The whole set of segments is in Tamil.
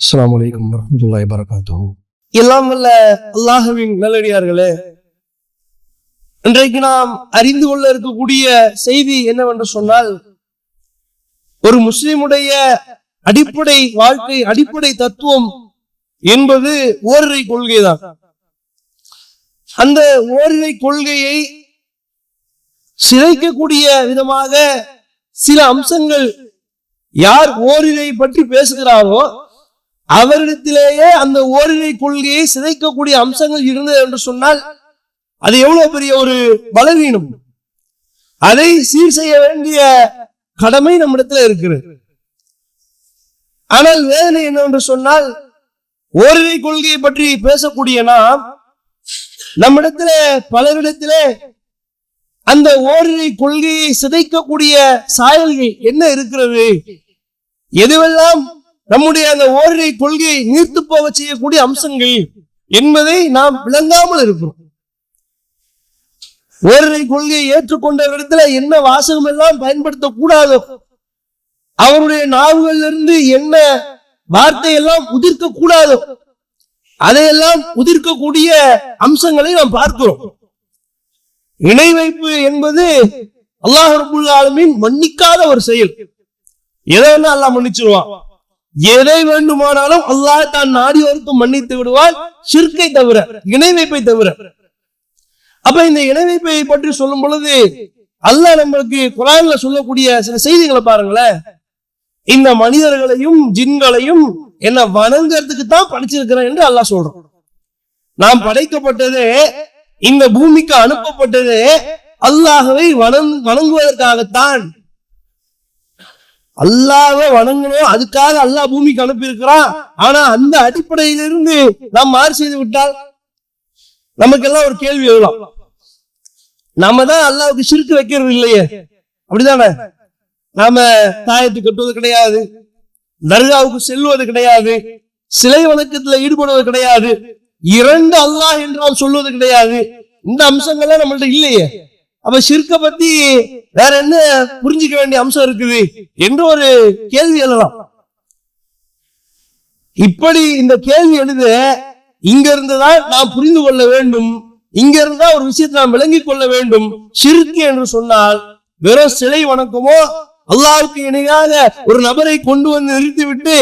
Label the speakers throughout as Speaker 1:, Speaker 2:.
Speaker 1: அஸ்லாம் வலைக்கம் வரமத்துல்லாய் வரகாத்தோ
Speaker 2: எல்லாம் வல்ல அல்லாஹுவின் நல்லடியார்களே இன்றைக்கு நாம் அறிந்து கொள்ள இருக்கக்கூடிய செய்தி என்னவென்று சொன்னால் ஒரு முஸ்லிமுடைய அடிப்படை வாழ்க்கை அடிப்படை தத்துவம் என்பது ஓரிரை கொள்கைதான். அந்த ஓரிரை கொள்கையை சிதைக்கக்கூடிய விதமாக சில அம்சங்கள் யார் ஓரிரை பற்றி பேசுகிறாரோ அவரிடத்திலேயே அந்த ஓரிரை கொள்கையை சிதைக்கக்கூடிய அம்சங்கள் இருந்தது என்று சொன்னால் அது எவ்வளவு பெரிய ஒரு பலவீனம்? அதை சீர் செய்ய வேண்டிய கடமை நம்மிடத்துல இருக்கிறது. ஆனால் வேதனை என்னவென்று சொன்னால் ஓரிரை கொள்கையை பற்றி பேசக்கூடிய நாம் நம்மிடத்துல பலரிடத்திலே அந்த ஓரிரை கொள்கையை சிதைக்கக்கூடிய சாயல்கள் என்ன இருக்கிறது? எதுவெல்லாம் நம்முடைய அந்த ஓரிரை கொள்கையை நீர்த்து போக செய்யக்கூடிய அம்சங்கள் என்பதை நாம் விளங்காமல் இருக்கிறோம். ஓரிரை கொள்கையை ஏற்றுக்கொண்ட இடத்துல என்ன வாசகம் எல்லாம் பயன்படுத்தக்கூடாதோ அவருடைய நாவுகளிலிருந்து என்ன வார்த்தை எல்லாம் உதிர்க்க கூடாதோ அதையெல்லாம் உதிர்க்கக்கூடிய அம்சங்களை நாம் பார்க்கிறோம். இணை வைப்பு என்பது அல்லாஹ் ரபுல் ஆலமீன் மன்னிக்காத ஒரு செயல். எதை வேணா அல்லாஹ் மன்னிச்சிருவான். எதை வேண்டுமானாலும் அல்லாஹ் தான் நாடியோருக்கும் மன்னித்து விடுவார் சிற்கை தவிர இணை வைப்பை தவிர. அப்ப இந்த இணை வைப்பை பற்றி சொல்லும் பொழுது அல்லாஹ் நம்மளுக்கு குரான்ல சொல்லக்கூடிய சில செய்திகளை பாருங்களேன். இந்த மனிதர்களையும் ஜின்களையும் என்ன வணங்குறதுக்கு தான் படைச்சிருக்கிறேன் என்று அல்லாஹ் சொல்றோம் நாம் படைக்கப்பட்டதே இந்த பூமிக்கு அனுப்பப்பட்டது அல்லாஹவை வணங் வணங்குவதற்காகத்தான் அல்லாவை வணங்கணும் அதுக்காக அல்லாஹ் பூமிக்கு அனுப்பி இருக்கிறான் ஆனா அந்த அடிப்படையிலிருந்து நாம் மாறு செய்து விட்டால் நமக்கெல்லாம் ஒரு கேள்வி எழுதலாம் நாம தான் அல்லாவுக்கு சிறுக்கு வைக்கிறது இல்லையே. அப்படிதானே நாம தாயத்து கட்டுவது கிடையாது. தர்காவுக்கு செல்வது கிடையாது. சிலை வணக்கத்துல ஈடுபடுவது கிடையாது. இரண்டு அல்லாஹ் என்றால் சொல்வது கிடையாது. இந்த அம்சங்கள்லாம் நம்மள்ட்ட இல்லையே. அப்ப சிறுக்க பத்தி வேற என்ன புரிஞ்சுக்க வேண்டிய அம்சம் இருக்குது என்று ஒரு கேள்வி எழலாம் இப்படி இந்த கேள்வி எழுத இங்க இருந்துதான் நாம் புரிந்து கொள்ள வேண்டும். இங்க இருந்தா ஒரு விஷயத்தை நாம் விளங்கிக் கொள்ள வேண்டும். சிறுக்கு என்று சொன்னால் வெறும் சிலை வணக்கமோ அல்லாவுக்கு இணையாக ஒரு நபரை கொண்டு வந்து நிறுத்திவிட்டு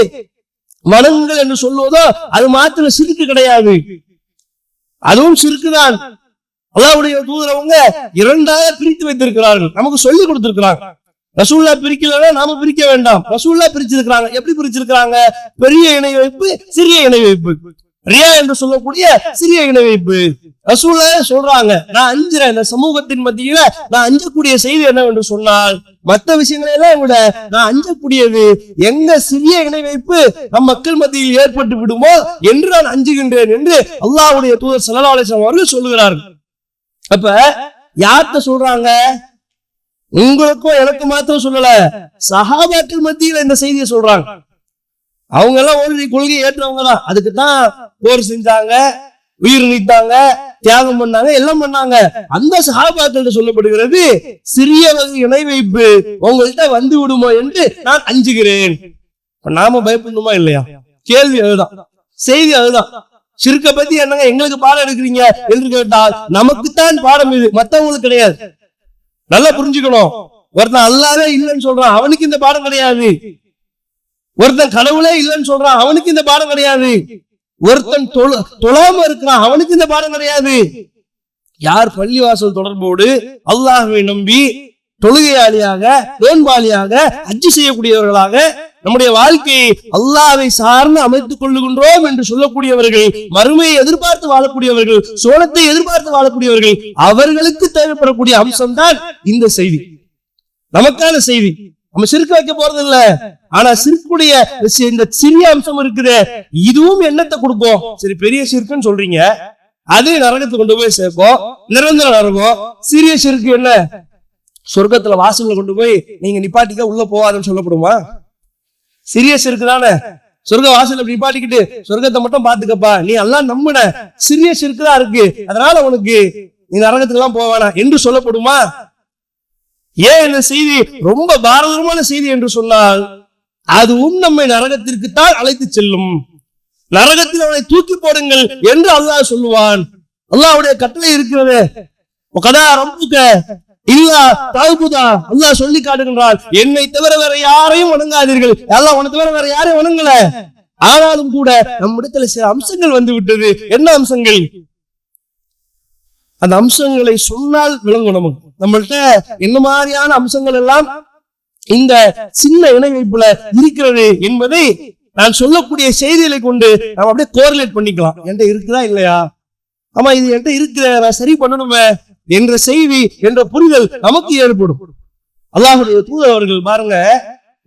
Speaker 2: வணங்குங்கள் என்று சொல்லுவதோ அது மாத்திர சிறுக்கு கிடையாது. அதுவும் சிறுக்குதான். அல்லாவுடைய தூதரவங்க இரண்டாக பிரித்து வைத்திருக்கிறார்கள். நமக்கு சொல்லி கொடுத்திருக்கிறாங்க. ரசூல்லா பிரிக்கலன்னா நாம பிரிக்க வேண்டாம். ரசூல்லா பிரிச்சிருக்கிறாங்க. எப்படி பிரிச்சிருக்கிறாங்க? பெரிய இணை வைப்பு சிறிய இணை வைப்பு. ரியா என்று சொல்லக்கூடிய சிறிய இணை வைப்பு. ரசூல்லா சொல்றாங்க? நான் அஞ்சுறேன். இந்த சமூகத்தின் மத்தியில நான் அஞ்சக்கூடிய செய்தி என்னவென்று சொன்னால் மற்ற விஷயங்களை எல்லாம் விட நான் அஞ்சக்கூடியது எங்க சிறிய இணை வைப்பு நம் மக்கள் மத்தியில் ஏற்பட்டு விடுமோ என்று நான் அஞ்சுகின்றேன் என்று அல்லாவுடைய தூதர் ஸல்லல்லாஹு அவர்கள் சொல்லுகிறார்கள். அப்ப யார்த்த சொல்றாங்க? உங்களுக்கும் எனக்கு மாத்திரம் சொல்லல. சகாபாக்கள் மத்தியில இந்த செய்தியை சொல்றாங்க. அவங்க எல்லாம் ஒரு கொள்கை ஏற்றவங்க தான். அதுக்கு தான் போர் செஞ்சாங்க உயிர் நீத்தாங்க தியாகம் பண்ணாங்க எல்லாம் பண்ணாங்க. அந்த சகாபாக்கள் சொல்லப்படுகிறது சிறிய வகை இணை வைப்பு உங்கள்கிட்ட வந்து விடுமோ என்று நான் அஞ்சுகிறேன். நாம பயப்படணுமா இல்லையா? கேள்வி அதுதான். செய்தி அதுதான். சிறுக்க பத்தி என்னங்க? எங்களுக்கு பாடம் எடுக்கிறீங்க? என்று கேட்டால் நமக்குத்தான் பாடம் இது. மத்தவங்களுக்கு கிடையாது. நல்லா புரிஞ்சுக்கணும். ஒருத்தன் அல்லாவே இல்லைன்னு சொல்றான் அவனுக்கு இந்த பாடம் கிடையாது. ஒருத்தன் கடவுளே இல்லைன்னு சொல்றான் அவனுக்கு இந்த பாடம் கிடையாது. ஒருத்தன் தொழாம இருக்கிறான் அவனுக்கு இந்த பாடம் கிடையாது. யார் பள்ளிவாசல் தொடர்போடு அல்லாஹை நம்பி தொழுகையாளியாக நோன்பாளியாக அச்சு செய்யக்கூடியவர்களாக நம்முடைய வாழ்க்கையை அல்லாவை சார்ந்து அமைத்துக் கொள்ளுகின்றோம் என்று சொல்லக்கூடியவர்கள் மறுமையை எதிர்பார்த்து வாழக்கூடியவர்கள் சோளத்தை எதிர்பார்த்து வாழக்கூடியவர்கள் அவர்களுக்கு தேவைப்படக்கூடிய அம்சம்தான் இந்த செய்தி. நமக்கான செய்தி. நம்ம சிறுக்கு வைக்க போறது இல்ல ஆனா சிறுக்குடைய இந்த சிறிய அம்சம் இருக்குது இதுவும் எண்ணத்தை கொடுக்கும். சரி பெரிய சிறுக்குன்னு சொல்றீங்க. அது நரகத்தை கொண்டு போய் சேர்க்கும் நிரந்தர நரகம். சிறிய சிறுக்கு என்ன? சொர்க்கத்துல வாசல்ல கொண்டு போய் நீங்க நிப்பாட்டிக்க உள்ள போவாதுன்னு சொல்லப்படுமா? சிரியஸ் சிறுக்கு தானே சொர்க்க வாசல் அப்படி நிப்பாட்டிக்கிட்டு சொர்க்கத்தை மட்டும் பாத்துக்கப்பா நீ எல்லாம் நம்பின. சிறிய இருக்குதா இருக்கு? அதனால உனக்கு நீ நரகத்துக்கு எல்லாம் போவானா என்று சொல்லப்படுமா? ஏன் இந்த செய்தி ரொம்ப பாரதூரமான செய்தி என்று சொன்னால் அதுவும் நம்மை நரகத்திற்கு தான் அழைத்து செல்லும். நரகத்தில் அவனை தூக்கி போடுங்கள் என்று அல்லாஹ் சொல்லுவான். அல்லாஹ்வுடைய கட்டளை இருக்கிறது. கதா ரப்புக்க இல்லா தகுதா. அல்லாஹ் சொல்லி காட்டுகின்றான். என்னை தவிர வேற யாரையும் வணங்காதீர்கள். அல்லாஹ் உனக்கு தவிர வேற யாரையும் வணங்கல. ஆனாலும் கூட நம்மிடத்துல சில அம்சங்கள் வந்து விட்டது. என்ன அம்சங்கள்? அந்த அம்சங்களை சொன்னால் விளங்கும் நமக்கு. நம்மள்ட்ட என்ன மாதிரியான அம்சங்கள் எல்லாம் இந்த சின்ன இணை வைப்புல இருக்கிறது என்பதை நான் சொல்லக்கூடிய செய்திகளை கொண்டு நம்ம அப்படியே கோரிலேட் பண்ணிக்கலாம். என்கிட்ட இருக்குதா இல்லையா? ஆமா இது என்கிட்ட இருக்கிற நான் சரி பண்ணணுமே. என்ற செய்தி என்ற புரிதல் நமக்கு ஏற்படும். அல்லாஹுடைய தூதர் அவர்கள் பாருங்க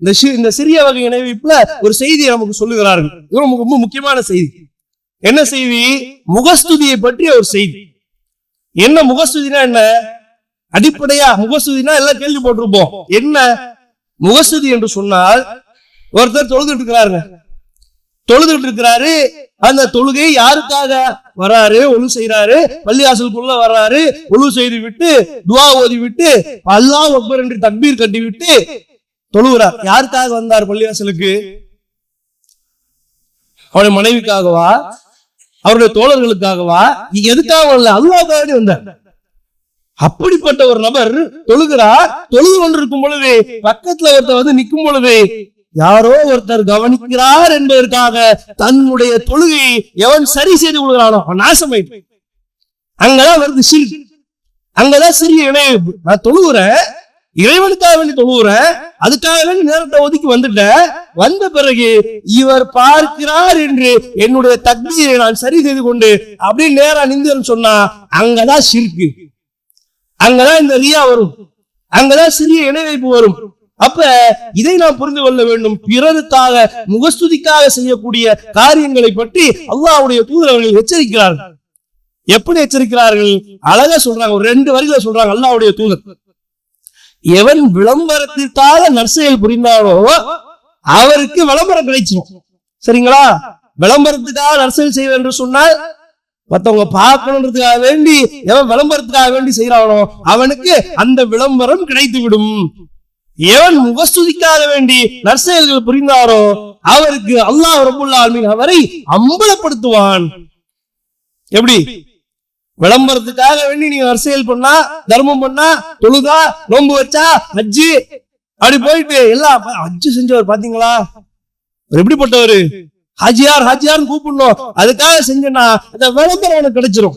Speaker 2: இந்த இந்த சிறிய வகை இணைவிப்புல ஒரு செய்தியை நமக்கு சொல்லுகிறார்கள். இது ரொம்ப முக்கியமான செய்தி. என்ன செய்தி? முகஸ்துதியை பற்றிய ஒரு செய்தி. என்ன முகஸ்துதினா என்ன? அடிப்படையா முகஸ்துதினா எல்லாம் கேள்வி போட்டிருப்போம். என்ன முகஸ்துதி என்று சொன்னால் ஒருத்தர் தொழுதுட்டு இருக்கிறாருங்க. தொழுதுட்டு இருக்கிறாரு அந்த தொழுகை யாருக்காக? வராரு ஒழு செய்யறாரு பள்ளிவாசலுக்குள்ள வர்றாரு ஒழு செய்து விட்டு துவா ஓதி விட்டு அல்லாஹ் ஒப்பர் என்று தக்பீர் கட்டி விட்டு தொழுகிறார். யாருக்காக வந்தார் பள்ளிவாசலுக்கு அவருடைய மனைவிக்காகவா? அவருடைய தோழர்களுக்காகவா? எதுக்காக வரல? அல்லாஹ்க்காக வந்தார். அப்படிப்பட்ட ஒரு நபர் தொழுகிறார். தொழுது கொண்டிருக்கும் பொழுது பக்கத்துல ஒருத்தர் வந்து நிற்கும் பொழுது யாரோ ஒருத்தர் கவனிக்கிறார் என்பதற்காக தன்னுடைய தொழுகையை எவன் சரி செய்து கொள்கிறானோ அவன் நாசமாயிட்டு அங்கதான் வருது சிறு அங்கதான் சிறிய இணைப்பு நான் தொழுகிறேன் இறைவனுக்காக வேண்டி தொழுகிறேன் அதுக்காக வேண்டி நேரத்தை ஒதுக்கி வந்துட்டேன். வந்த பிறகு இவர் பார்க்கிறார் என்று என்னுடைய தக்தியை நான் சரி செய்து கொண்டு அப்படியே நேரா நின்று சொன்னா அங்கதான் சிறுக்கு அங்கதான் இந்த ரியா வரும். அங்கதான் சிறிய இணைவைப்பு வரும். அப்ப இதை நாம் புரிந்து கொள்ள வேண்டும். பிறருக்காக முகஸ்துதிக்காக செய்யக்கூடிய காரியங்களை பற்றி அல்லாவுடைய தூதர் அவர்கள் எச்சரிக்கிறார்கள். எப்படி எச்சரிக்கிறார்கள்? அழகா சொல்றாங்க. ஒரு ரெண்டு வரிகளை சொல்றாங்க அல்லாவுடைய தூதர். எவன் விளம்பரத்திற்காக நற்செயல் புரிந்தாரோ அவருக்கு விளம்பரம் கிடைச்சிடும் சரிங்களா? விளம்பரத்துக்காக நற்செயல் செய்வேன் என்று சொன்னால் மத்தவங்க பார்க்கணுன்றதுக்காக வேண்டி எவன் விளம்பரத்துக்காக வேண்டி செய்யறானோ அவனுக்கு அந்த விளம்பரம் கிடைத்து விடும் எவன் முகஸ்துதிக்காக வேண்டி நற்செயல்கள் புரிந்தாரோ அவருக்கு அல்லாஹ் ரபுல்லா ஆல்மீன் அவரை அம்பலப்படுத்துவான். எப்படி? விளம்பரத்துக்காக வேண்டி நீங்க நற்செயல் பண்ணா தர்மம் பண்ணா தொழுதா நோன்பு வச்சா அஜ்ஜு அப்படி போயிட்டு எல்லாம் அஜ்ஜு செஞ்சவர் பாத்தீங்களா? அவர் எப்படிப்பட்டவரு? ஹாஜியார் ஹாஜியார்னு கூப்பிடணும். அதுக்காக செஞ்சனா அந்த விளம்பரம் உனக்கு கிடைச்சிரும்.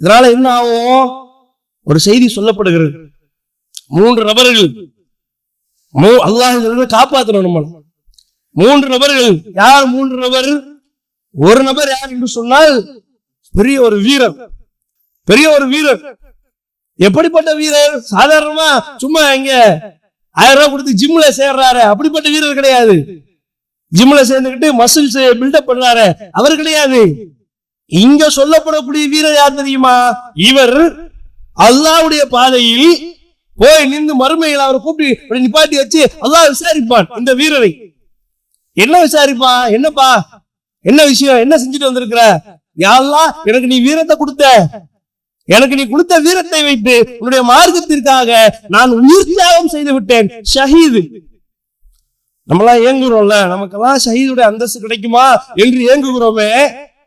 Speaker 2: இதனால என்ன ஆகும்? ஒரு செய்தி சொல்லப்படுகிறது. மூன்று நபர்கள் மூ- அல்லாஹ் காப்பாத்தணும் நம்ம. மூன்று நபர்கள். யார் மூன்று நபர்? ஒரு நபர் யார் என்று சொன்னால் பெரிய ஒரு வீரர். பெரிய ஒரு வீரர். எப்படிப்பட்ட வீரர்? சாதாரணமா சும்மா இங்க ஆயிரம் ரூபாய் கொடுத்து ஜிம்ல சேர்றாரு. அப்படிப்பட்ட வீரர் கிடையாது. ஜிம்ல சேர்ந்துக்கிட்டு மசில்ஸ் பில்டப் பண்றாரு. அவர் கிடையாது. இங்க சொல்லப்படக்கூடிய வீரர் யார் தெரியுமா? இவர் அல்லாவுடைய பாதையில் போய் நின்று மறுமையில் அவரை கூப்பிட்டு நிப்பாட்டி வச்சு அல்லாஹ் விசாரிப்பான் இந்த வீரரை. என்ன விசாரிப்பான் என்னப்பா? என்ன விஷயம்? என்ன செஞ்சுட்டு வந்திருக்கிற? யாரெல்லாம் எனக்கு நீ வீரத்தை கொடுத்த. எனக்கு நீ கொடுத்த வீரத்தை வைத்து உன்னுடைய மார்க்கத்திற்காக நான் உயிர் தியாகம் செய்து விட்டேன். ஷஹீது. நம்மளாம் ஏங்குறோம்ல நமக்கெல்லாம் ஷஹீதுடைய அந்தஸ்து கிடைக்குமா? என்று ஏங்குகிறோமே.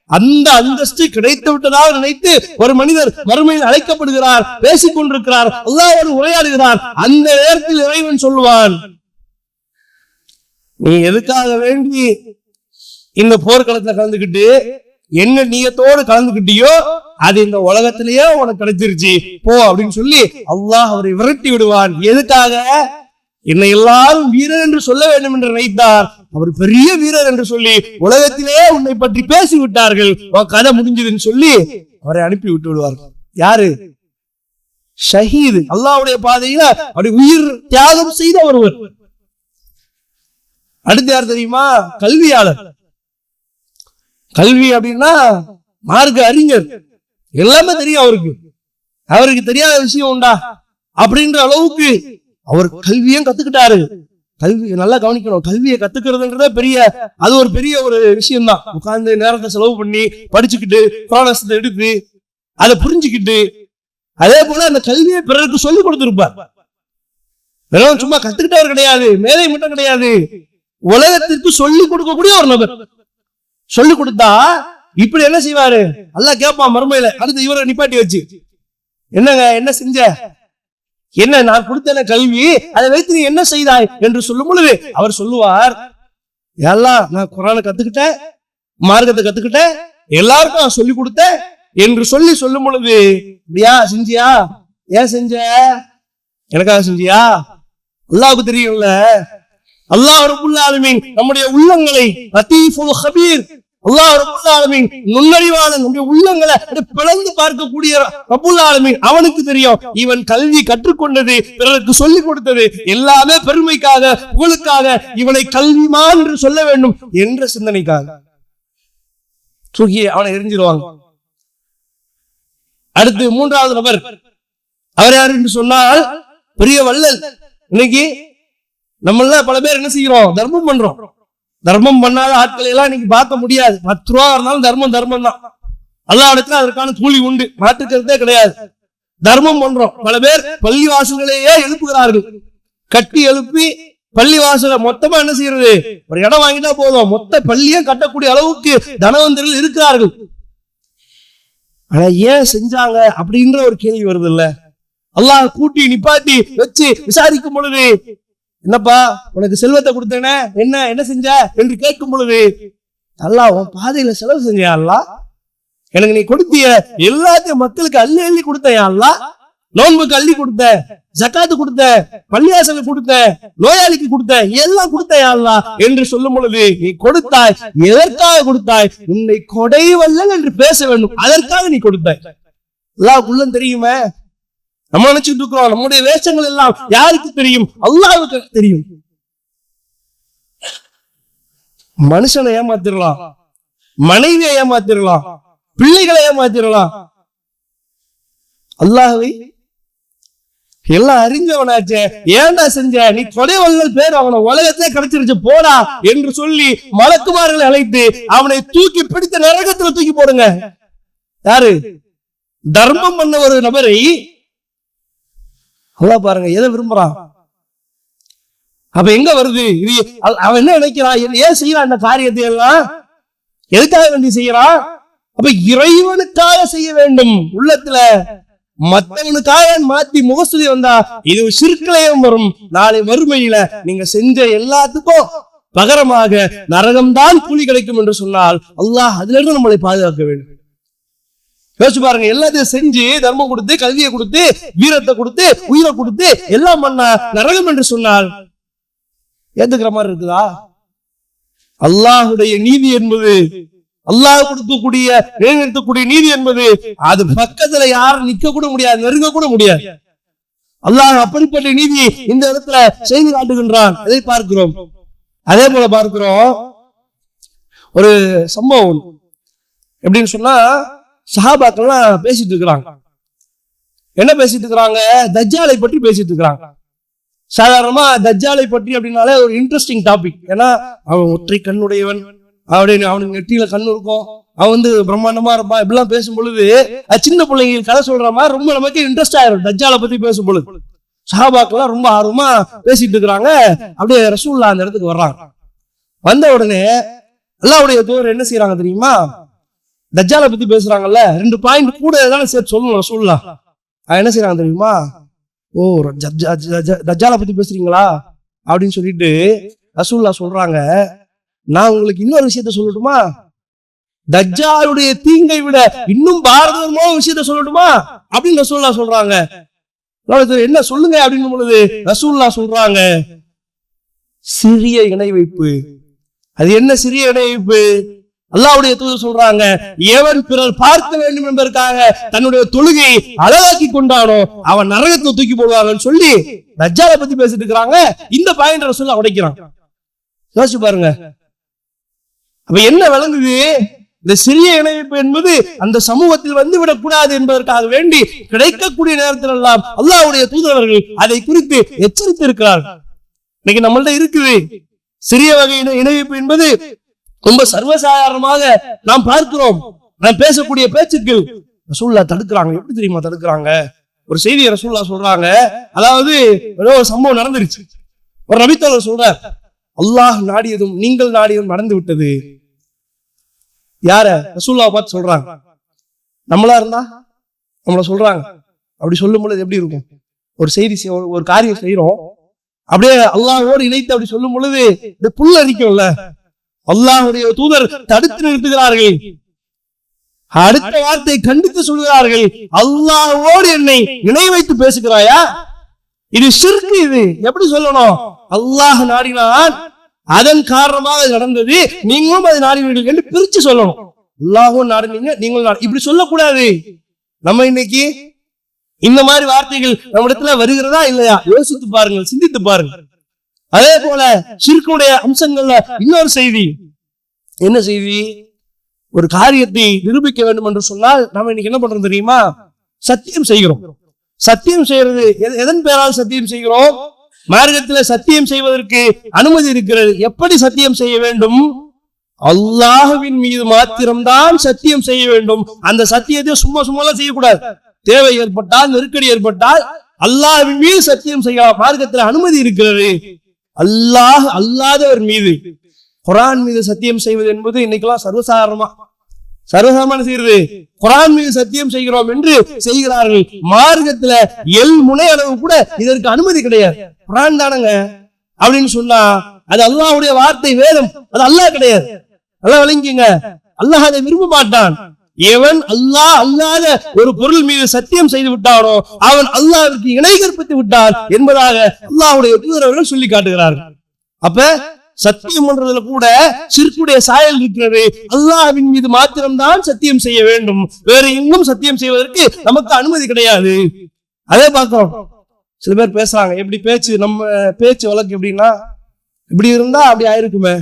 Speaker 2: அந்த அந்தஸ்து கிடைத்து விட்டதாக நினைத்து ஒரு மனிதர் மறுமையில் அழைக்கப்படுகிறார் பேசிக் கொண்டிருக்கிறார் அல்லாஹ்வோடு உரையாடுகிறார். அந்த நேரத்தில் இறைவன் சொல்லுவான் நீ எதுக்காக வேண்டி இந்த போர்க்களத்துல கலந்துக்கிட்டு என்ன நீயத்தோடு கலந்துக்கிட்டியோ அது இந்த உலகத்திலேயே உனக்கு கிடைச்சிருச்சு. போ அப்படின்னு சொல்லி அல்லாஹ் அவரை விரட்டி விடுவான். எதுக்காக? என்னை எல்லாரும் வீரர் என்று சொல்ல வேண்டும் என்று நினைத்தார். அவர் பெரிய வீரர் என்று சொல்லி உலகத்திலே உன்னை பற்றி பேசி விட்டார்கள் கதை முடிஞ்சதுன்னு சொல்லி அவரை அனுப்பி விட்டு விடுவார்கள். யாரு? ஷஹீது. அல்லாவுடைய பாதையில அப்படி உயிர் தியாகம் செய்த ஒருவர். அடுத்து யார் தெரியுமா? கல்வியாளர். கல்வி அப்படின்னா மார்க்க அறிஞர். எல்லாமே தெரியும் அவருக்கு. அவருக்கு தெரியாத விஷயம் உண்டா? அப்படின்ற அளவுக்கு அவர் கல்வியும் கத்துக்கிட்டாரு. கல்வி நல்லா கவனிக்கணும். கல்வியை கத்துக்கிறதுன்றதே பெரிய அது ஒரு பெரிய ஒரு விஷயம் தான் உட்கார்ந்து நேரத்தை செலவு பண்ணி படிச்சுக்கிட்டு புராணத்தை எடுத்து அதை புரிஞ்சுக்கிட்டு அதே போல அந்த கல்வியை பிறருக்கு சொல்லி கொடுத்திருப்பார். வெறும் சும்மா கத்துக்கிட்டவர் கிடையாது மேதை மட்டும் கிடையாது. உலகத்திற்கு சொல்லி கொடுக்கக்கூடிய ஒரு நபர். சொல்லி கொடுத்தா இப்படி என்ன செய்வாரு? நல்லா கேட்பான் மறுமையில. அடுத்து இவரை நிப்பாட்டி வச்சு. என்னங்க என்ன செஞ்ச? என்ன நான் கொடுத்தன கல்வி? அதை வைத்து நீ என்ன செய்தாய்? என்று சொல்லும் பொழுது அவர் சொல்லுவார் எல்லாம் நான் குரானை கத்துக்கிட்டேன் மார்க்கத்தை கத்துக்கிட்டேன் எல்லாருக்கும் நான் சொல்லி கொடுத்தேன் என்று சொல்லி சொல்லும் பொழுது அப்படியா செஞ்சியா? ஏன் செஞ்ச? எனக்காக செஞ்சியா? அல்லாவுக்கு தெரியும்ல? அல்லாஹ் ரபுல் ஆலமீன் நம்முடைய உள்ளங்களை லத்தீஃபுல் ஹபீர் நுண்ணறிவாளன் நம்முடைய உள்ளங்களை பிளந்து பார்க்கக்கூடிய ரபுல் ஆலமீன் அவனுக்கு தெரியும். இவன் கல்வி கற்றுக்கொண்டது பிறருக்கு சொல்லிக் கொடுத்தது எல்லாமே பெருமைக்காக புகழுக்காக இவனை கல்விமான் என்று சொல்ல வேண்டும் என்ற சிந்தனைக்காக. தூக்கி அவனை எரிஞ்சிருவாங்க அடுத்து மூன்றாவது நபர். அவர் யார் என்று சொன்னால் பெரிய வள்ளல். இன்னைக்கு நம்மள பல பேர் என்ன செய்யறோம்? தர்மம் பண்றோம். தர்மம் பண்ணாத ஆட்களை எல்லாம் இன்னைக்கு பார்க்க முடியாது. பத்து ரூபா இருந்தாலும் தர்மம் தர்மம் தான் எல்லா இடத்துல அதற்கான கூலி உண்டு. மாற்றுக்கிறதே கிடையாது. தர்மம் பண்றோம். பல பேர் பள்ளி வாசல்களையே எழுப்புகிறார்கள். கட்டி எழுப்பி பள்ளி வாசல மொத்தமா என்ன செய்யறது? ஒரு இடம் வாங்கிட்டா போதும். மொத்த பள்ளியே கட்டக்கூடிய அளவுக்கு தனவந்தர்கள் இருக்கிறார்கள். ஆனா ஏன் செஞ்சாங்க அப்படின்ற ஒரு கேள்வி வருது இல்ல அல்லாஹ் கூட்டி நிப்பாட்டி வச்சு விசாரிக்கும் பொழுது என்னப்பா உனக்கு செல்வத்தை கொடுத்தேனே? என்ன என்ன செஞ்ச? என்று கேட்கும் பொழுது அல்லா உன் பாதையில செலவு செஞ்சியா அல்லா? எனக்கு நீ கொடுத்திய எல்லாத்தையும் மக்களுக்கு அள்ளி அள்ளி கொடுத்தேன் அல்லா? நோன்புக்கு அள்ளி கொடுத்த ஜக்காத்து கொடுத்த பள்ளியாசலுக்கு கொடுத்த நோயாளிக்கு கொடுத்த எல்லாம் கொடுத்தேன் அல்லா? என்று சொல்லும் பொழுது நீ கொடுத்தாய் எதற்காக கொடுத்தாய்? உன்னை கொடை வல்லல் என்று பேச வேண்டும். அதற்காக நீ கொடுத்தாய். அல்லாவுக்கு உள்ளம் தெரியுமே? நம்ம நினைச்சிட்டு இருக்கிறோம் நம்முடைய வேஷங்கள் எல்லாம் யாருக்கு தெரியும்? அல்லாவுக்கு தெரியும். மனுஷனை ஏமாத்திரலாம் மனைவியை ஏமாத்திரலாம் பிள்ளைகளை ஏமாத்திரலாம் அல்லாஹ்வை எல்லாம் அறிஞ்சவனாச்சே ஏண்டா செஞ்ச? நீ தொலைவல்கள் பேர் அவனை உலகத்தே கிடைச்சிருச்சு போடா என்று சொல்லி மலக்குமார்களை அழைத்து அவனை தூக்கி பிடித்த நரகத்துல தூக்கி போடுங்க. யாரு? தர்மம் பண்ண ஒரு நபரை அதான் பாருங்க எதை விரும்புறான்? அப்ப எங்க வருது? இது அவன் என்ன நினைக்கிறான்? ஏன் செய்யறான் இந்த காரியத்தை எல்லாம் எதுக்காக வேண்டி செய்யறான்? அப்ப இறைவனுக்காக செய்ய வேண்டும். உள்ளத்துல மத்தவனுக்காக மாத்தி முகஸ்துதி வந்தா இது சிற்களையும் வரும். நாளை மறுமையில நீங்க செஞ்ச எல்லாத்துக்கும் பகரமாக நரகம்தான் கூலி கிடைக்கும் என்று சொன்னால் அல்லாஹ் அதுல இருந்து நம்மளை பாதுகாக்க வேண்டும். யோசிச்சு பாருங்க எல்லாத்தையும் செஞ்சு தர்மம் கொடுத்து கல்வியை கொடுத்து வீரத்தை கொடுத்து உயிரை கொடுத்து எல்லாம் பண்ணா நரகம் என்று சொன்னால் ஏத்துக்கிற மாதிரி இருக்குதா? அல்லாஹுடைய நீதி என்பது அல்லாஹ் கொடுக்கக்கூடிய நிலைநிறுத்தக்கூடிய நீதி என்பது அது பக்கத்துல யாரும் நிக்க கூட முடியாது நெருங்க கூட முடியாது. அல்லாஹ் அப்படிப்பட்ட நீதி இந்த இடத்துல செய்து காட்டுகின்றான். அதை பார்க்கிறோம். அதே போல பார்க்கிறோம். ஒரு சம்பவம். எப்படின்னு சொன்னா சஹாபாக்கள்லாம் பேசிட்டு இருக்கிறாங்க. என்ன பேசிட்டு இருக்கிறாங்க? தஜ்ஜாலை பற்றி பேசிட்டு இருக்கிறாங்க. சாதாரணமா தஜ்ஜாலை பற்றி அப்படின்னாலே ஒரு இன்ட்ரெஸ்டிங் டாபிக் ஏன்னா அவன் ஒற்றை கண்ணுடையவன். அப்படின்னு அவனுக்கு நெற்றியில கண்ணு இருக்கும். அவன் வந்து பிரம்மாண்டமா இருப்பான். இப்படிலாம் பேசும் பொழுது அது சின்ன பிள்ளைங்க கதை சொல்ற மாதிரி ரொம்ப நமக்கு இன்ட்ரெஸ்ட் ஆயிரும். தஜ்ஜாலை பத்தி பேசும் பொழுது சஹாபாக்கெல்லாம் ரொம்ப ஆர்வமா பேசிட்டு இருக்கிறாங்க. அப்படியே ரசூல்லா அந்த இடத்துக்கு வர்றாங்க. வந்த உடனே அல்லாவுடைய தூர் என்ன செய்யறாங்க தெரியுமா? தஜாலை பத்தி பேசுறாங்கல்ல ரெண்டு பாயிண்ட் கூட தானே சேர்த்து சொல்லணும் சொல்லலாம். என்ன செய்யறாங்க தெரியுமா? ஓ தஜாலை பத்தி பேசுறீங்களா? அப்படின்னு சொல்லிட்டு ரசூல்லா சொல்றாங்க. நான் உங்களுக்கு இன்னொரு விஷயத்த சொல்லட்டுமா? தஜ்ஜாலுடைய தீங்கை விட இன்னும் பாரதமான விஷயத்த சொல்லட்டுமா? அப்படின்னு ரசூல்லா சொல்றாங்க. என்ன சொல்லுங்க? அப்படின்னு பொழுது ரசூல்லா சொல்றாங்க சிறிய இணை வைப்பு அது என்ன சிறிய இணை வைப்பு அல்லாவுடைய தூதர் சொல்றாங்க எவன் பிறர் பார்க்க வேண்டும் என்பதற்காக தன்னுடைய தொழுகை அழகாக்கி கொண்டானோ அவன் நரகத்தை தூக்கி போடுவாங்கன்னு சொல்லி தஜ்ஜாலை பத்தி பேசிட்டு இருக்கிறாங்க. இந்த பாயிண்ட் சொல்ல உடைக்கிறான். யோசிச்சு பாருங்க. அப்ப என்ன விளங்குது? இந்த சிறிய இணைப்பு என்பது அந்த சமூகத்தில் வந்து விடக்கூடாது என்பதற்காக வேண்டி கிடைக்கக்கூடிய நேரத்தில் எல்லாம் அல்லாவுடைய தூதரவர்கள் அதை குறித்து எச்சரித்து இருக்கிறார்கள் இன்னைக்கு நம்மள்ட்ட இருக்குது. சிறிய வகை இணைப்பு என்பது ரொம்ப சர்வசாதாரணமாக நாம் பார்க்கிறோம். நாம் பேசக்கூடிய பேச்சுக்கள் ரசூல்லா தடுக்கிறாங்க. எப்படி தெரியுமா தடுக்கிறாங்க? ஒரு செய்தியை ரசூல்லா சொல்றாங்க. அதாவது ஏதோ ஒரு சம்பவம் நடந்துருச்சு. ஒரு நபித்தவர் சொல்றார் அல்லாஹ் நாடியதும் நீங்கள் நாடியதும் நடந்து விட்டது. யார? ரசூல்லா பார்த்து சொல்றாங்க. நம்மளா இருந்தா? நம்மள சொல்றாங்க. அப்படி சொல்லும் பொழுது எப்படி இருக்கும்? ஒரு செய்தி ஒரு- காரியம் செய்யறோம் அப்படியே அல்லாஹோடு இணைத்து அப்படி சொல்லும் பொழுது இந்த புல் அரிக்கும்ல. அல்லாஹுடைய தூதர் தடுத்து நிறுத்துகிறார்கள். அடுத்த வார்த்தை கண்டித்து சொல்கிறார்கள் அல்லாஹோடு என்னை இணை வைத்து பேசுகிறாயா? இது சிறுக்கு இது. எப்படி சொல்லணும்? அல்லாஹ் நாடினான் அதன் காரணமாக நடந்தது. நீங்களும் அது நாடினீர்கள் என்று பிரிச்சு சொல்லணும். அல்லாஹும் நாடினீங்க நீங்களும் இப்படி சொல்லக்கூடாது. நம்ம இன்னைக்கு இந்த மாதிரி வார்த்தைகள் நம்ம இடத்துல வருகிறதா இல்லையா? யோசித்து பாருங்கள் சிந்தித்து பாருங்கள். அதே போல சிறுக்குடைய அம்சங்கள்ல இன்னொரு செய்தி. என்ன செய்தி? ஒரு காரியத்தை நிரூபிக்க வேண்டும் என்று சொன்னால் நம்ம இன்னைக்கு என்ன பண்றோம் தெரியுமா? சத்தியம் செய்கிறோம். சத்தியம் செய்யறது எதன் பெயரால் சத்தியம் செய்கிறோம்? மார்க்கத்துல சத்தியம் செய்வதற்கு அனுமதி இருக்கிறது. எப்படி சத்தியம் செய்ய வேண்டும்? அல்லாஹுவின் மீது மாத்திரம்தான் சத்தியம் செய்ய வேண்டும். அந்த சத்தியத்தை சும்மா சும்மா செய்யக்கூடாது. தேவை ஏற்பட்டால் நெருக்கடி ஏற்பட்டால் அல்லாஹ்வின் மீது சத்தியம் செய்யலாம். மார்க்கத்தில் அனுமதி இருக்கிறது. அல்லாஹ் அல்லாதவர் மீது. குரான் மீது சத்தியம் செய்வது என்பது இன்னைக்கெல்லாம் சர்வசாதாரணமா. சர்வசாதாரணமான செய்யறது? குரான் மீது சத்தியம் செய்கிறோம் என்று செய்கிறார்கள். மார்க்கத்துல எல் முனை அளவு கூட இதற்கு அனுமதி கிடையாது. குரான் தானங்க? அப்படின்னு சொன்னா அது அல்லாஹ்வுடைய வார்த்தை வேதம். அது அல்லாஹ் கிடையாது. நல்லா விளங்கிங்க அல்லாஹ் அதை விரும்ப மாட்டான் எவன் அல்லாஹ் அல்லாத ஒரு பொருள் மீது சத்தியம் செய்து விட்டானோ அவன் அல்லாஹிற்கு இணை கற்பித்து விட்டான் என்பதாக அல்லாஹுடைய தூதர் அவர்கள் சொல்லி காட்டுகிறார்கள். அப்ப சத்தியம் பண்றதுல கூட சிற்குடைய சாயல் இருக்கிறது அல்லாஹ்வின் மீது மாத்திரம்தான் சத்தியம் செய்ய வேண்டும். வேற எங்கும் சத்தியம் செய்வதற்கு நமக்கு அனுமதி கிடையாது. அதே பார்க்கிறோம். சில பேர் பேசுறாங்க எப்படி பேச்சு நம்ம பேச்சு வழக்கு எப்படின்னா இப்படி இருந்தா அப்படி ஆயிருக்குமே.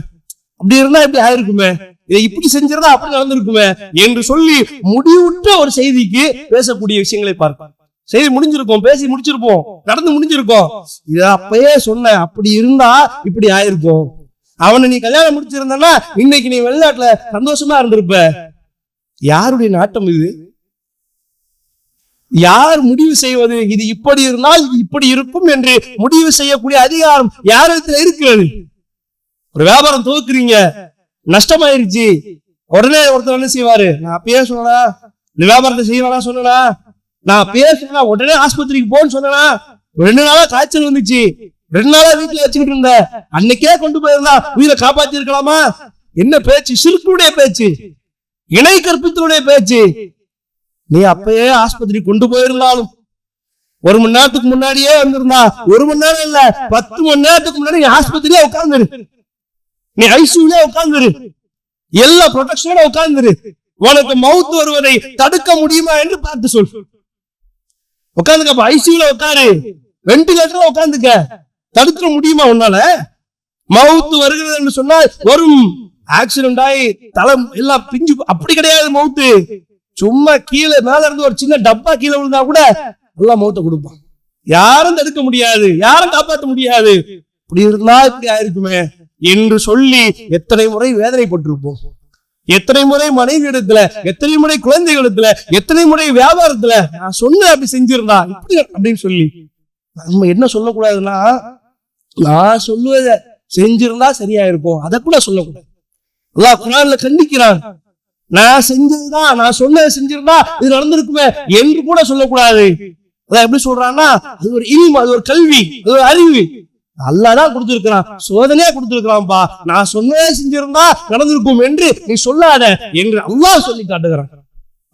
Speaker 2: அப்படி இருந்தா இப்படி ஆயிருக்குமே. இதை இப்படி செஞ்சிருந்தா அப்படி நடந்திருக்குமே என்று சொல்லி முடிவுற்ற ஒரு செய்திக்கு பேசக்கூடிய விஷயங்களை பார்ப்பார் செய்தி முடிஞ்சிருக்கும் பேசி முடிச்சிருப்போம் நடந்து முடிஞ்சிருக்கும். இத அப்பயே சொன்னேன் அப்படி இருந்தா இப்படி ஆயிருக்கும். அவனை நீ கல்யாணம் முடிச்சிருந்தனா இன்னைக்கு நீ வெளிநாட்டுல சந்தோஷமா இருந்திருப்ப. யாருடைய நாட்டம் இது? யார் முடிவு செய்வது? இது இப்படி இருந்தால் இப்படி இருக்கும் என்று முடிவு செய்யக்கூடிய அதிகாரம் யாரிடத்துல இருக்கிறது? ஒரு வியாபாரம் துவக்குறீங்க. நஷ்டமாயிருச்சு. உடனே ஒருத்தர் என்ன செய்வாரு? நான் அப்பயே சொன்னா இந்த வியாபாரத்தை செய்யணும்னா சொன்னா நான் அப்பயே சொன்னா உடனே ஆஸ்பத்திரிக்கு போன்னு சொன்னா ரெண்டு நாளா காய்ச்சல் வந்துச்சு. ரெண்டு நாளா வீட்டுல வச்சுக்கிட்டு இருந்த அன்னைக்கே கொண்டு போயிருந்தா உயிரை காப்பாத்தி இருக்கலாமா என்ன பேச்சு? சிறுக்குடைய பேச்சு. இணை கற்பித்தனுடைய பேச்சு. நீ அப்பயே ஆஸ்பத்திரி கொண்டு போயிருந்தாலும் ஒரு மணி நேரத்துக்கு முன்னாடியே வந்திருந்தா ஒரு மணி நேரம் இல்ல பத்து மணி நேரத்துக்கு முன்னாடி நீ ஆஸ்பத்திரியில உட்கார்ந்துரு. நீ ஐசியூல உட்கார்ந்துரு. எல்லா ப்ரொடெக்ஷனோட உட்கார்ந்துரு. உனக்கு மவுத் வருவதை தடுக்க முடியுமா என்று பார்த்து சொல். உட்காந்துக்க அப்ப ஐசியூல உட்காரு. வெண்டிலேட்டர்ல உட்காந்துக்க தடுக்க முடியுமா உன்னால? மவுத் வருகிறது என்று சொன்னால் வரும். ஆக்சிடென்ட் ஆகி தலை எல்லாம் பிஞ்சு அப்படி கிடையாது மவுத்து சும்மா கீழே மேல இருந்து ஒரு சின்ன டப்பா கீழே விழுந்தா கூட எல்லாம் மௌத்த கொடுப்பான். யாரும் தடுக்க முடியாது. யாரும் காப்பாற்ற முடியாது. இப்படி இருந்தா இப்படி ஆயிருக்குமே என்று சொல்லி எத்தனை முறை வேதனைப்பட்டிருப்போம். எத்தனை முறை மனைவி இடத்துல எத்தனை முறை குழந்தைகளிடத்துல எத்தனை முறை வியாபாரத்துல நான் சொன்ன அப்படி செஞ்சிருந்தா இப்படி அப்படின்னு சொல்லி நம்ம என்ன சொல்லக்கூடாதுன்னா நான் சொல்லுவத செஞ்சிருந்தா சரியா இருக்கும் அதை கூட சொல்லக்கூடாது. அல்லாஹ் குரான்ல கண்டிக்கிறான். நான் செஞ்சதுதான் நான் சொன்னதை செஞ்சிருந்தா இது நடந்திருக்குமே என்று கூட சொல்லக்கூடாது. அதான் எப்படி சொல்றான்னா அது ஒரு இல்மு அது ஒரு கல்வி அது ஒரு அறிவு. அல்லாதான் கொடுத்திருக்கிறான். சோதனையா கொடுத்திருக்கிறான்பா. நான் சொன்னதே செஞ்சிருந்தா நடந்திருக்கும் என்று நீ சொல்லாத என்று அல்லாஹ் சொல்லி காட்டுகிறான்.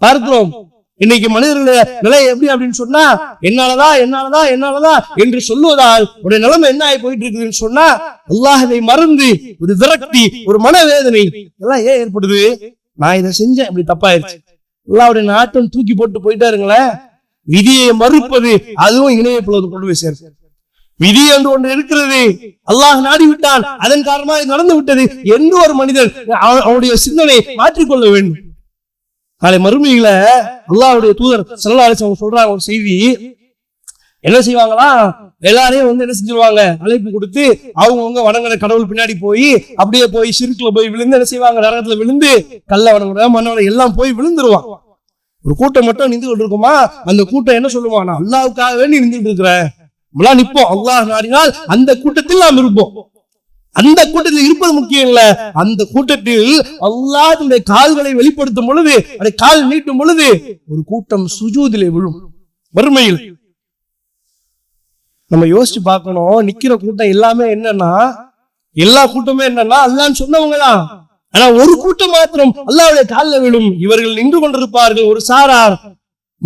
Speaker 2: பார்க்கிறோம். இன்னைக்கு மனிதர்களுடைய நிலை எப்படி அப்படின்னு சொன்னா என்னாலதான் என்னாலதான் என்னாலதான் என்று சொல்லுவதால் உடைய நிலைமை என்ன ஆகி போயிட்டு இருக்குதுன்னு சொன்னா அல்லாஹதை மறந்து ஒரு விரக்தி ஒரு மனவேதனை எல்லாம் ஏன் ஏற்படுது? நான் இதை செஞ்சேன் இப்படி தப்பாயிருச்சு. அல்லாவுடைய நாட்டம் தூக்கி போட்டு போயிட்டாருங்களேன் விதியை மறுப்பது அதுவும் இணைய பொழுது கொண்டு போய் சேர்க்கும். விதி என்று ஒன்று இருக்கிறது. அல்லாஹ் நாடி விட்டான் அதன் காரணமாக இது நடந்து விட்டது. என்று ஒரு மனிதன் அவனுடைய சிந்தனை மாற்றிக்கொள்ள வேண்டும். நாளை மறுமையில அல்லாஹ்வுடைய தூதர் சல்லா அவங்க சொல்றாங்க ஒரு செய்தி. என்ன செய்வாங்களா? எல்லாரையும் வந்து என்ன செஞ்சிருவாங்க? அழைப்பு கொடுத்து அவங்கவுங்க வணங்குற கடவுள் பின்னாடி போய் அப்படியே போய் சிறுக்குல போய் விழுந்து என்ன செய்வாங்க? நரகத்துல விழுந்து கல்ல வணங்குற மன்னவன எல்லாம் போய் விழுந்துருவான். ஒரு கூட்டம் மட்டும் நின்று கொண்டு இருக்குமா? அந்த கூட்டம் என்ன சொல்லுவான் நான் அல்லாவுக்காக வேண்டி நின்றுட்டு இருக்கிறேன் நம்மளாம் நிப்போம். அல்லாஹ் நாடினால் அந்த கூட்டத்தில் நாம் இருப்போம். அந்த கூட்டத்தில் இருப்பது முக்கியம் இல்ல. அந்த கூட்டத்தில் அல்லாஹ் தன்னுடைய கால்களை வெளிப்படுத்தும் பொழுது அதை கால் நீட்டும் பொழுது ஒரு கூட்டம் சுஜூதிலே விழும். வறுமையில். நம்ம யோசிச்சு பார்க்கணும். நிக்கிற கூட்டம் எல்லாமே என்னன்னா எல்லா கூட்டமே என்னன்னா அல்லான்னு சொன்னவங்க தான். ஆனா ஒரு கூட்டம் மாத்திரம் அல்லாவுடைய காலில் விழும். இவர்கள் நின்று கொண்டிருப்பார்கள். ஒரு சாரார்.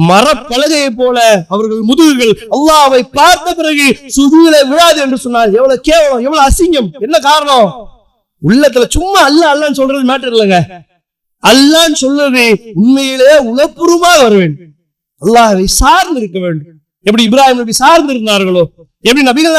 Speaker 2: மரப்பலகையை போல அவர்கள் முதுகுகள் அல்லாவை பார்த்த பிறகு சுதுவில விழாது என்று சொன்னார். எவ்வளவு கேவலம் எவ்வளவு அசிங்கம். என்ன காரணம்? உள்ளத்துல சும்மா அல்ல அல்லான்னு சொல்றது மேட்டர் இல்லைங்க. அல்லான்னு சொல்றது உண்மையிலே உளப்பூர்வமாக வர வேண்டும் அல்லாவை சார்ந்து இருக்க வேண்டும். எப்படி இப்ராஹிம் நபி சார்ந்து இருந்தார்களோ எப்படி நபிகள்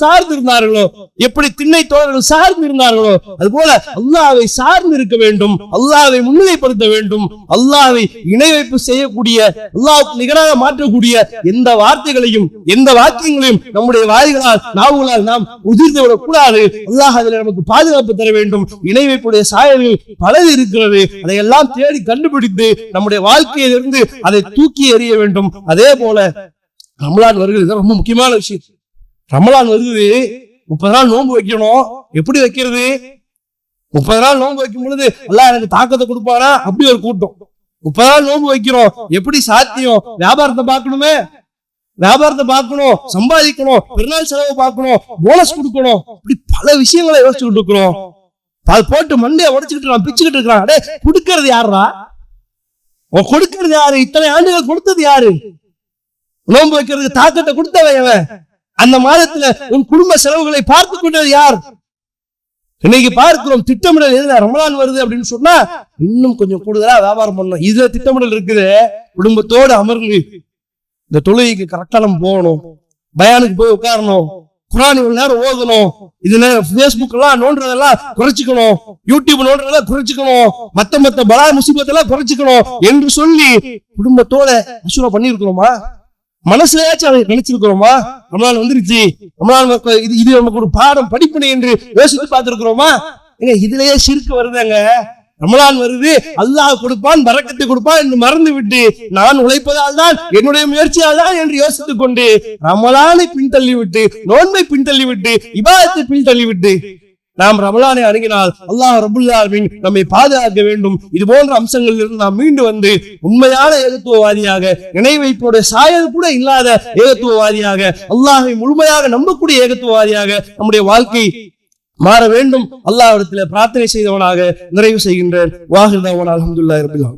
Speaker 2: சார்ந்து இருந்தார்களோ எப்படி திண்ணை தோழர்கள் சார்ந்து இருந்தார்களோ அது போல அல்லாவை சார்ந்து இருக்க வேண்டும் அல்லாவை முன்னிலைப்படுத்த வேண்டும் அல்லாவை இணை வைப்பு செய்யக்கூடிய அல்லாவுக்கு நிகராக மாற்றக்கூடிய எந்த வார்த்தைகளையும் எந்த வாக்கியங்களையும் நம்முடைய வாய்களால் நாவுகளால் நாம் உதிர்ந்து விடக்கூடாது. அல்லாஹ் அதில் நமக்கு பாதுகாப்பு தர வேண்டும். இணை வைப்புடைய சாயல்கள் பலது இருக்கிறது. அதையெல்லாம் தேடி கண்டுபிடித்து நம்முடைய வாழ்க்கையிலிருந்து அதை தூக்கி எறிய வேண்டும். அதே போல ரமலான் வருகிறது இதுதான் ரொம்ப முக்கியமான விஷயம். ரமலான் வருகிறது முப்பது நாள் நோன்பு வைக்கணும். எப்படி வைக்கிறது? முப்பது நாள் நோன்பு வைக்கும் பொழுது எல்லாம் எனக்கு தாக்கத்தை கொடுப்பாரா? அப்படி ஒரு கூட்டம். முப்பது நாள் நோன்பு வைக்கிறோம். எப்படி சாத்தியம்? வியாபாரத்தை பார்க்கணுமே? வியாபாரத்தை பார்க்கணும். சம்பாதிக்கணும். பெருநாள் செலவு பார்க்கணும். போனஸ் கொடுக்கணும். இப்படி பல விஷயங்களை யோசிச்சுக்கிட்டு இருக்கிறோம். அது போட்டு மண்டையை உடைச்சுக்கிட்டு இருக்கான் பிச்சுக்கிட்டு இருக்கிறான். அடே கொடுக்கறது யாருடா கொடுக்கறது யாரு? இத்தனை ஆண்டுகள் கொடுத்தது யாரு? நோன்பு வைக்கிறதுக்கு தாக்கத்தை கொடுத்தவன் அவன் அந்த மாதத்துல உன் குடும்ப செலவுகளை பார்த்து கொண்டது யார்? இன்னைக்கு பார்க்கிறோம் திட்டமிடல் எதுல ரமலான் வருது அப்படின்னு சொன்னா இன்னும் கொஞ்சம் கூடுதலா வியாபாரம் பண்ணணும். இதுல திட்டமிடல் இருக்குது. குடும்பத்தோடு அமர்ந்து இந்த தொழுகைக்கு கரெக்டா நம்ம போகணும். பயானுக்கு போய் உட்காரணும். குரான் இவ்வளவு நேரம் ஓதணும். இதுல பேஸ்புக் எல்லாம் நோன்றதெல்லாம் குறைச்சிக்கணும். யூடியூப் நோன்றதெல்லாம் குறைச்சிக்கணும். மத்த மத்த பலா முசிபத்தெல்லாம் குறைச்சிக்கணும் என்று சொல்லி குடும்பத்தோட அசுரம் பண்ணிருக்கிறோமா மனசுலயாச்சும் அதை நினைச்சிருக்கிறோமா? நம்மளால வந்துருச்சு. நம்மளால நமக்கு இது இது நமக்கு ஒரு பாடம் படிப்பினை என்று யோசித்து பார்த்திருக்கிறோமா? ஏங்க இதுலயே சிரிக்க வருதாங்க. ரமலான் வருது. அல்லாஹ் கொடுப்பான் பரக்கத்தை கொடுப்பான் என்று மறந்து விட்டு நான் உழைப்பதால் தான் என்னுடைய முயற்சியால் தான் என்று யோசித்துக் கொண்டு ரமலானை பின்தள்ளி விட்டு நோன்பை பின்தள்ளி விட்டு இபாதத்தை பின்தள்ளி விட்டு நாம் ரமலானை அணுகினால் அல்லாஹ் ரபுல்லாவின் நம்மை பாதுகாக்க வேண்டும். இது போன்ற அம்சங்களில் இருந்து நாம் மீண்டு வந்து உண்மையான ஏகத்துவவாதியாக நினைவைப்போட வைப்போட சாயல் கூட இல்லாத ஏகத்துவவாதியாக அல்லாஹை முழுமையாக நம்பக்கூடிய ஏகத்துவவாதியாக நம்முடைய வாழ்க்கை மாற வேண்டும். அல்லாஹ்விடத்தில் பிரார்த்தனை செய்தவனாக நிறைவு செய்கின்றேன். வாஹிர்தவன் அலமதுல்லா ரபில்